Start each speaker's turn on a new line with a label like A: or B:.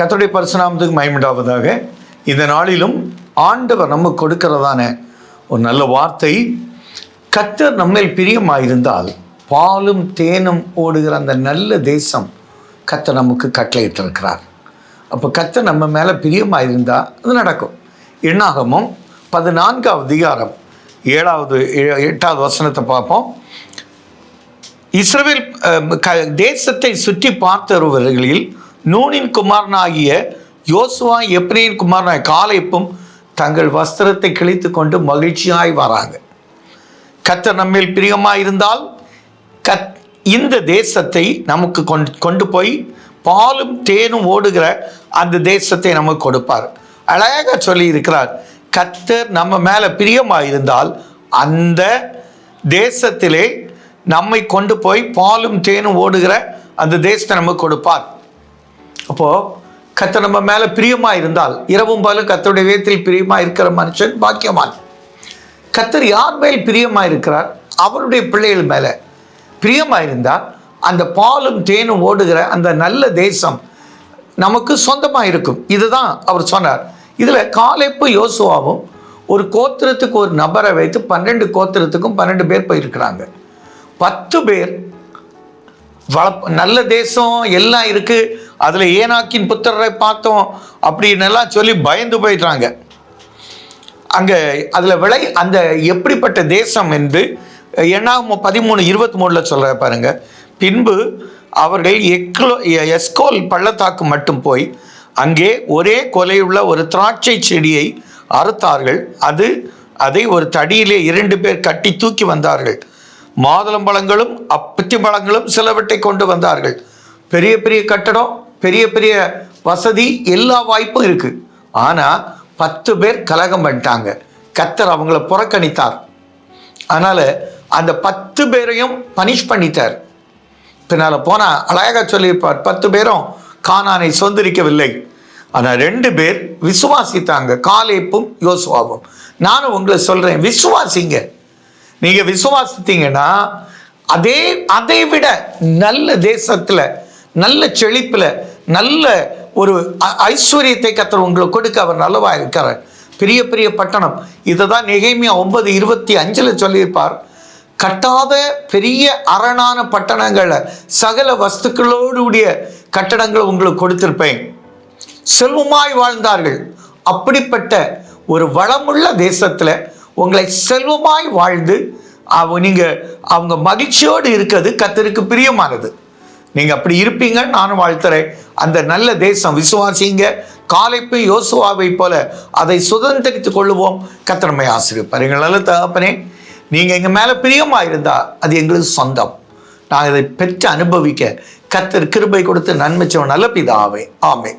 A: கத்தோடைய பரிசுநாமத்துக்கு மயமிடாவதாக இந்த நாளிலும் ஆண்டவர் நமக்கு கொடுக்கிறதான ஒரு நல்ல வார்த்தை கத்தர் நம்மில் பிரியமாயிருந்தால் பாலும் தேனும் ஓடுகிற அந்த நல்ல தேசம் கத்தர் நமக்கு கட்டளையிட்டிருக்கிறார். அப்போ கத்தர் நம்ம மேலே பிரியமாயிருந்தால் அது நடக்கும். எண்ணாகமும் பதினான்காவது அதிகாரம் ஏழாவது எட்டாவது வசனத்தை பார்ப்போம். இஸ்ரேல் க- தேசத்தை சுற்றி பார்த்தவர்களில் நூனின் குமாரனாகிய யோசுவா எப்ரேன் குமாரனாகிய காலைப்பும் தங்கள் வஸ்திரத்தை கிழித்து கொண்டு மகிழ்ச்சியாய் வராங்க. கத்தர் நம்மில் பிரியமாக இருந்தால் கத் இந்த தேசத்தை நமக்கு கொண்டு கொண்டு போய் பாலும் தேனும் ஓடுகிற அந்த தேசத்தை நமக்கு கொடுப்பார். அழகாக சொல்லி இருக்கிறார் கத்தர் நம்ம மேலே பிரியமாக இருந்தால் அந்த தேசத்திலே நம்மை கொண்டு போய் பாலும் தேனும் ஓடுகிற அந்த தேசத்தை நமக்கு கொடுப்பார். அப்போது கத்தர் நம்ம மேலே பிரியமாக இருந்தால் இரவும் பகலும் கத்தருடைய வேதத்தில் பிரியமாக இருக்கிற மனுஷன் பாக்கியவான். கத்தர் யார் மேல் பிரியமாக இருக்கிறார்? அவருடைய பிள்ளைகள் மேலே பிரியமாக இருந்தால் அந்த பாலும் தேனும் ஓடுகிற அந்த நல்ல தேசம் நமக்கு சொந்தமாக இருக்கும். இதுதான் அவர் சொன்னார். இதில் காலைப்பு யோசுவாவும் ஒரு கோத்திரத்துக்கு ஒரு நபரை வைத்து பன்னெண்டு கோத்திரத்துக்கும் பன்னெண்டு பேர் போயிருக்கிறாங்க. பத்து பேர் நல்ல தேசம் எல்லாம் இருக்கு. அதில் ஏனாக்கின் புத்திரரை பார்த்தோம் அப்படின்னு எல்லாம் சொல்லி பயந்து போயிட்டாங்க அங்கே அதில் விளை அந்த எப்படிப்பட்ட தேசம் என்று எண்ணாம் பதிமூணு இருபத்தி மூணில் சொல்கிற பாருங்க. பின்பு அவர்கள் எக்லோ எஸ்கோல் பள்ளத்தாக்கு மட்டும் போய் அங்கே ஒரே கொலையுள்ள ஒரு திராட்சை செடியை அறுத்தார்கள். அது அதை ஒரு தடியிலே இரண்டு பேர் கட்டி தூக்கி வந்தார்கள். மாதுளம்பழங்களும் அப்பத்தி பழங்களும் சிலவற்றை கொண்டு வந்தார்கள். பெரிய பெரிய கட்டடம் பெரிய பெரிய வசதி எல்லா வாய்ப்பும் இருக்கு. ஆனா பத்து பேர் கலகம் பண்ணிட்டாங்க. கத்தர் அவங்கள புறக்கணித்தார். அதனால அந்த பத்து பேரையும் பனிஷ் பண்ணிட்டார். பின்னால போனா அழகாக சொல்லியிருப்பார் பத்து பேரும் கானானை சொந்தரிக்கவில்லை ஆனால் ரெண்டு பேர் விசுவாசித்தாங்க. காலேப்பும் யோசுவாவும். நானும் உங்களை சொல்றேன் விசுவாசிங்க. நீங்க விசுவாசித்தீங்கன்னா அதே அதை விட நல்ல தேசத்துல நல்ல செழிப்புல நல்ல ஒரு ஐ- ஐஸ்வர்யத்தை கத்தர் உங்களுக்கு கொடுக்க அவர் நல்லவா இருக்கிறார் பெரிய பெரிய பட்டணம். இதை தான் நிகைமையா ஒன்பது இருபத்தி அஞ்சில் சொல்லியிருப்பார். கட்டாத பெரிய அரணான பட்டணங்களை சகல வஸ்துக்களோடுடைய கட்டடங்களை உங்களுக்கு கொடுத்திருப்பேன். செல்வமாய் வாழ்ந்தார்கள். அப்படிப்பட்ட ஒரு வளமுள்ள தேசத்தில் உங்களை செல்வமாய் வாழ்ந்து அவங்க நீங்கள் அவங்க மகிழ்ச்சியோடு இருக்கிறது கத்தருக்கு பிரியமானது. நீங்கள் அப்படி இருப்பீங்க நானும் வாழ்த்துறேன். அந்த நல்ல தேசம் விசுவாசிங்க காலைப்பு யோசுவாவை போல அதை சுதந்திரித்து கொள்ளுவோம். கத்திரமை ஆசிரியப்பார் எங்கள் நல்ல தகப்பனே நீங்கள் எங்கள் மேலே பிரியமாக இருந்தால் அது எங்களுக்கு சொந்தம். நாங்கள் இதை பெற்று அனுபவிக்க கத்தர் கிருபை கொடுத்து நன்மைச்சவன் நல்ல பிதாவே. ஆமே